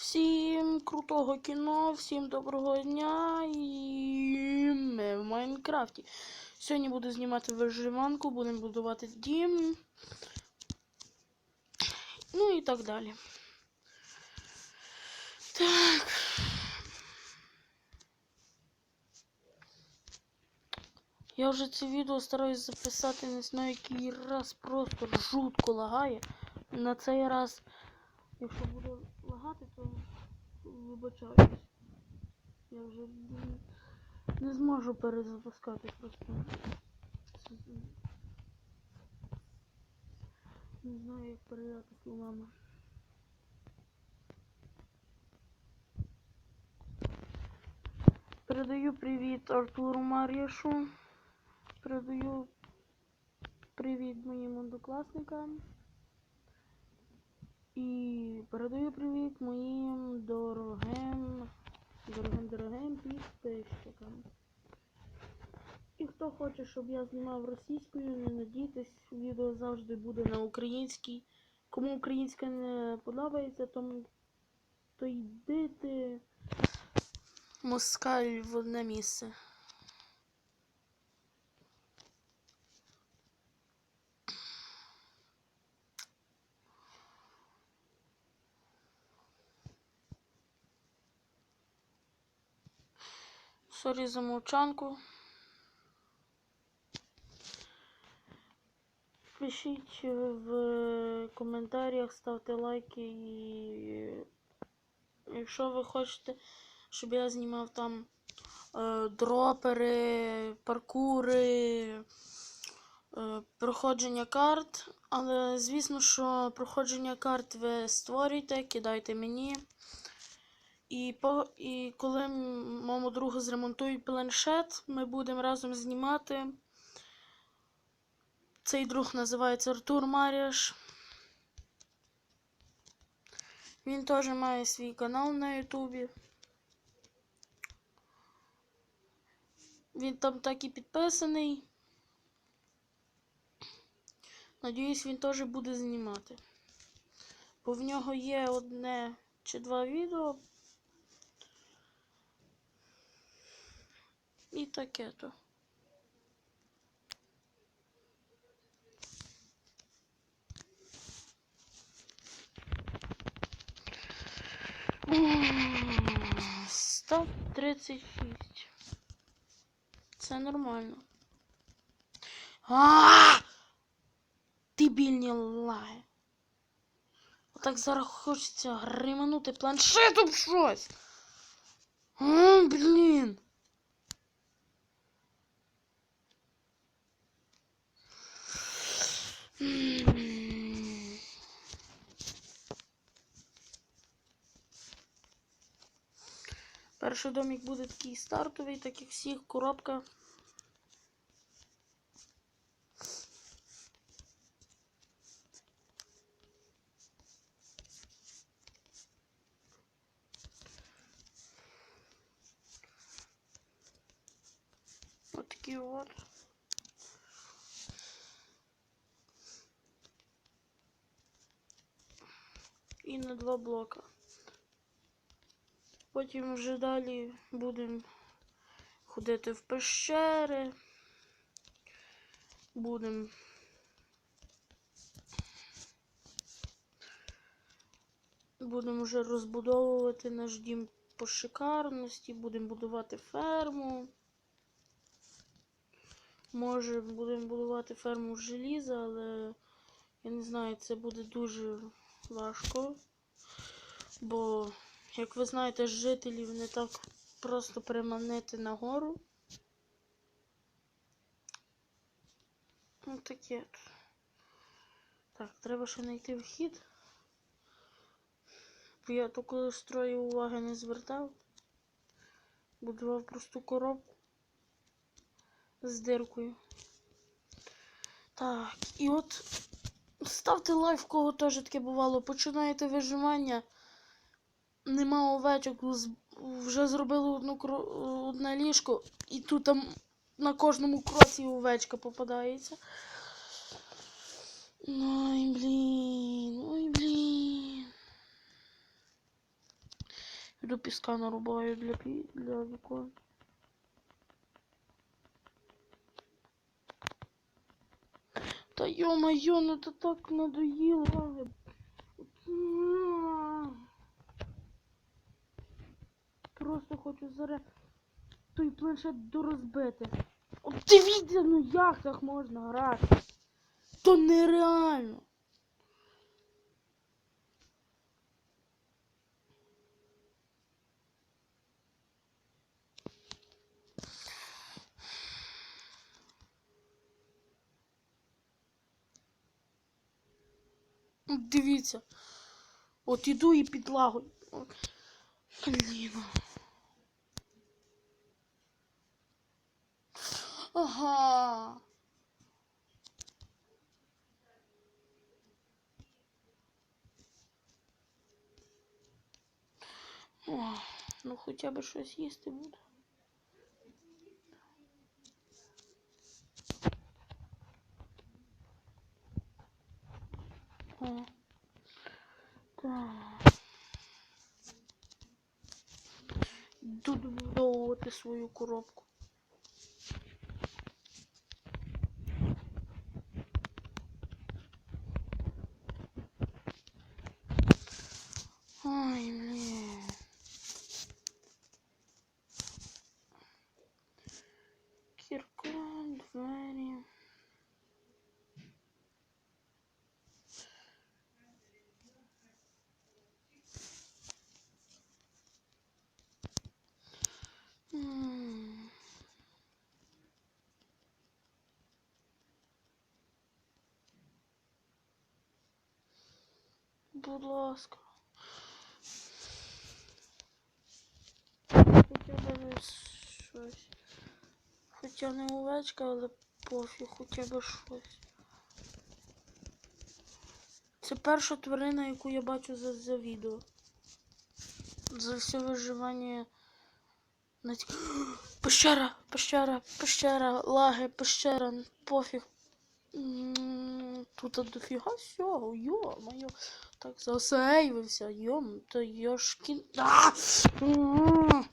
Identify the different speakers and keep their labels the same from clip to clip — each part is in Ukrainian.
Speaker 1: Всім крутого кіно, всім доброго дня і ми в Майнкрафті. Сьогодні буду знімати виживанку, будемо будувати дім. Ну і так далі. Так. Я вже це відео стараюсь записати не знаю який раз просто жутко лагає. На цей раз, якщо буде лагати, то вибачаюсь. Я вже не, зможу перезапускати просто. Не знаю, як передати словами. Передаю привіт Артуру Мар'яшу. Передаю привіт моїм однокласникам. І передаю привіт моїм дорогим, дорогим, дорогим підписчикам. І хто хоче, щоб я знімав російською, не надійтесь, відео завжди буде на українській. Кому українська не подобається, тому то йдите москаль в одне місце. Сорі за мовчанку. Пишіть в коментарях, ставте лайки і якщо ви хочете, щоб я знімав там е, дропери, паркури, е, проходження карт. Але звісно, що проходження карт ви створюйте, кидайте мені. І, по, і коли моєму другу зремонтують планшет, ми будемо разом знімати. Цей друг називається Артур Маріаш. Він теж має свій канал на Ютубі. Він там так і підписаний. Надіюсь, він теж буде знімати. Бо в нього є одне чи два відео. І таке то. Сто тридцять шість. Це нормально. А! Дебільні лаги. Отак зараз хочеться гриманути планшетом в щось. А, блін. Перший домик буде такий стартовий, так як всіх, коробка. От такий от. На два блока. Потім вже далі будемо ходити в пещери. Будемо будемо вже розбудовувати наш дім по шикарності, будемо будувати ферму. Може, будемо будувати ферму желіза, але я не знаю, це буде дуже важко. Бо, як ви знаєте, жителів не так просто приманити нагору. Ну таке. Так, треба ще знайти вхід. Бо я то коли строю уваги не звертав. Будував просту коробку з диркою. Так, і от ставте лайк, кого теж таке бувало. Починаєте виживання. Нема овечок, вже зробили одну кро- одне ліжко, і тут там на кожному кроці овечка попадається. Ой, блін, ой, блін. Іду піска нарубаю для пі... для вікон. Та йо-моє, ну це так надоїло. Просто хочу зараз той планшет дорозбити. От дивіться, ну як так можна грати? То нереально. Дивіться. От іду і підлагою. Блін. Ага. О, ну хоча б щось їсти буде. О. Так. Тут добудовувати свою коробку. Ой, блін. Кірка, двері. М. Будь ласка. Хоча б щось. Хоча не овечка, але пофіг, хоча б щось. Це перша тварина, яку я бачу за, за відео. За все виживання. Пещера, пещера, пещера, лаги, пещера, пофіг. Тут дофіга всього, йо-моє. Так засейвився, йом, то йошкін. А! М.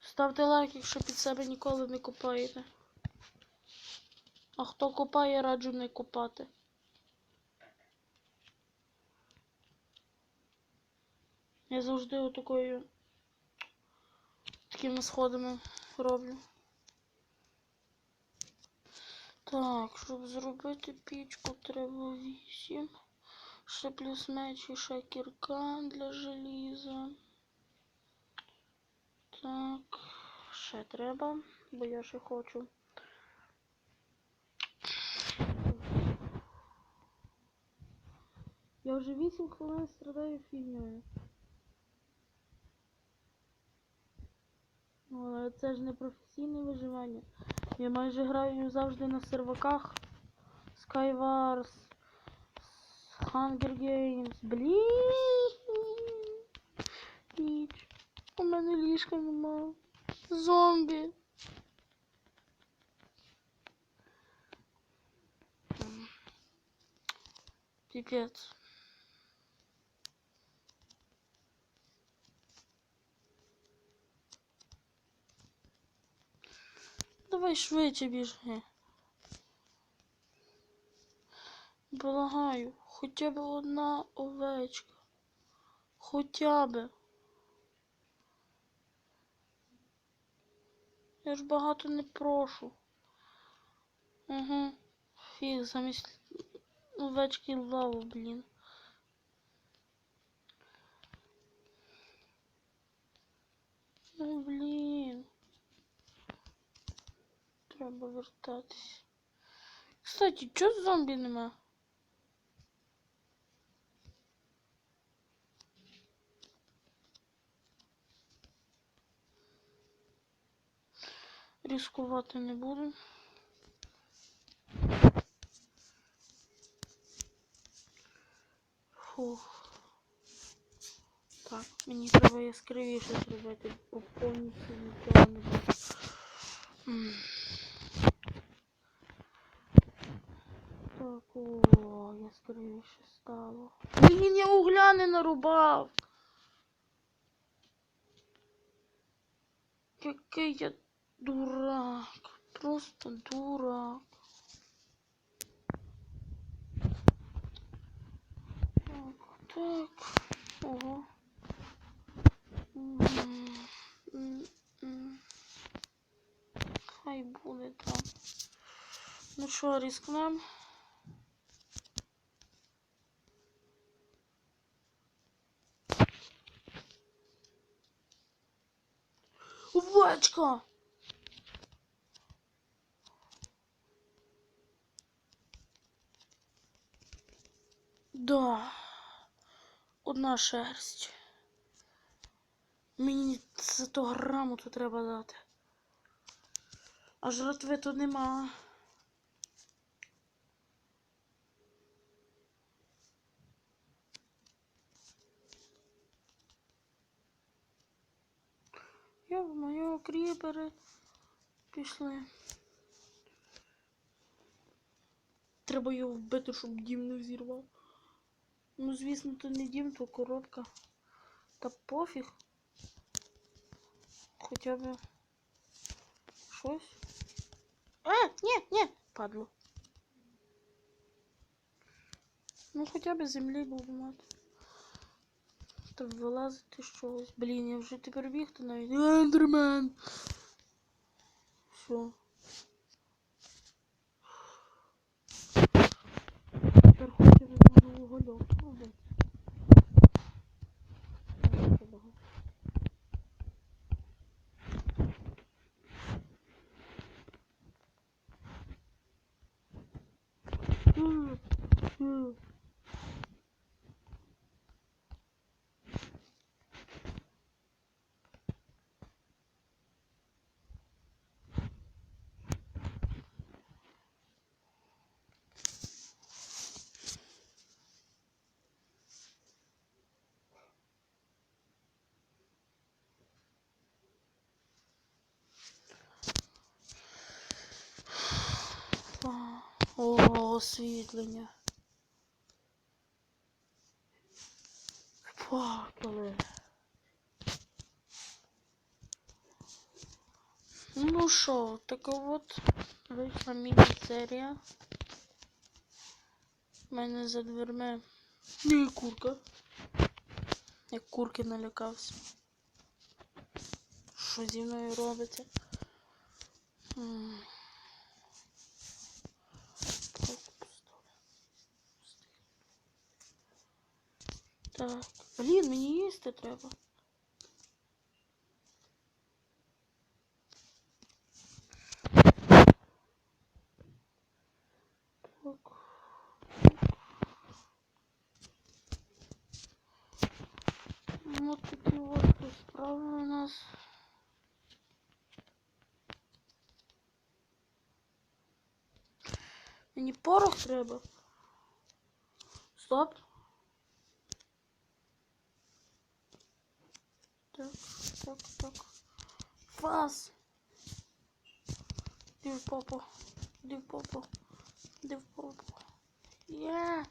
Speaker 1: Ставте лайк, якщо під себе ніколи не копаєте. А хто копає, раджу не копати. Я завжди отакою такими сходами роблю. Так, щоб зробити пічку, треба 8. Ще плюс меч і ще кірка для желіза. Так, ще треба, бо я ще хочу. Я вже 8 хвилин страдаю фігнею. Ну, це ж не професійне виживання. Я майже граю завжди на серваках. Skywars, Hunger Games. Блін. Ніч. У мене ліжка нема. Зомбі. М. Давай швидше біжи. Благаю, хоча б одна овечка. Хоча б. Я ж багато не прошу. Угу. Фіг, замість овечки лаву, блін. Ну, блін. Треба вертатись. Кстати, чого зомбі нема? Ризикувати не буду. Фух. Так, мені треба яскравіше зробити, повністю нічого не буде. більше стало. Блін, я угля не нарубав. Який я дурак. Просто дурак. Так, так. Ого. Хай буде там. Ну що, рискнем? Овечка! Да. Одна шерсть. Мені за то грамоту треба дати. А жратви тут нема. Йо-моє, кріпери пішли. Треба його вбити, щоб дім не взірвав. Ну, звісно, то не дім, то коробка. Та пофіг. Хоча б щось. А, ні, ні, падло. Ну, хоча б землі буду мати. Та вилазити щось. Блін, я вже тепер бігти навіть. Ендермен! Все. Тепер хоча нового льоту угольок. Ага. Так, це багато. М, м. А, О, освітлення. Плакали. Ну що, така от вийшла міні-серія. У мене за дверми не курка. Як курки налякався. Що зі мною робиться? Так, блін, мені їсти треба. Так. Ну, такі от тут справи у нас. Мені порох треба. Стоп. Так, так, так. Фас. Іди в попу. Іди в попу. Іди в попу. Є.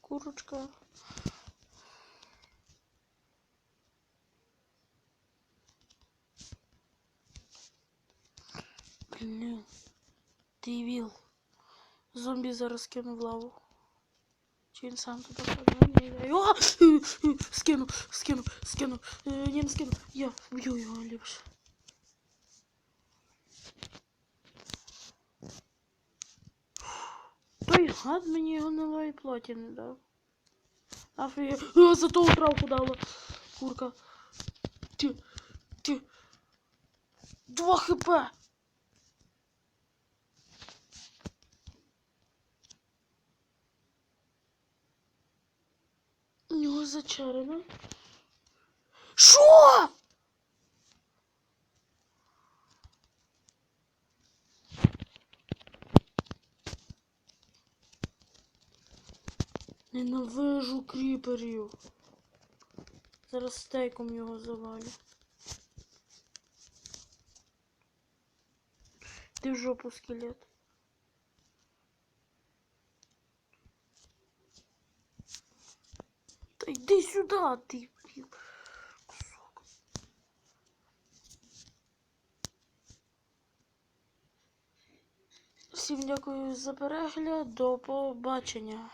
Speaker 1: Курочка. Блін. Дивіл. Зомбі зараз в лаву. Чи він сам туди падає? О! Скину, скину, скину. Е, Ні, не скину. Я вб'ю його ліпше. Той гад мені гнилої плоті не дав. Афіє. О, зато утравку дала. Курка. Ти. Ти. Два хп. У нього зачарено. Що? Ненавижу кріперів. Зараз стейком його завалю. Ти в жопу скелет. Йди сюди, ти. Кусок. Всім дякую за перегляд. До побачення.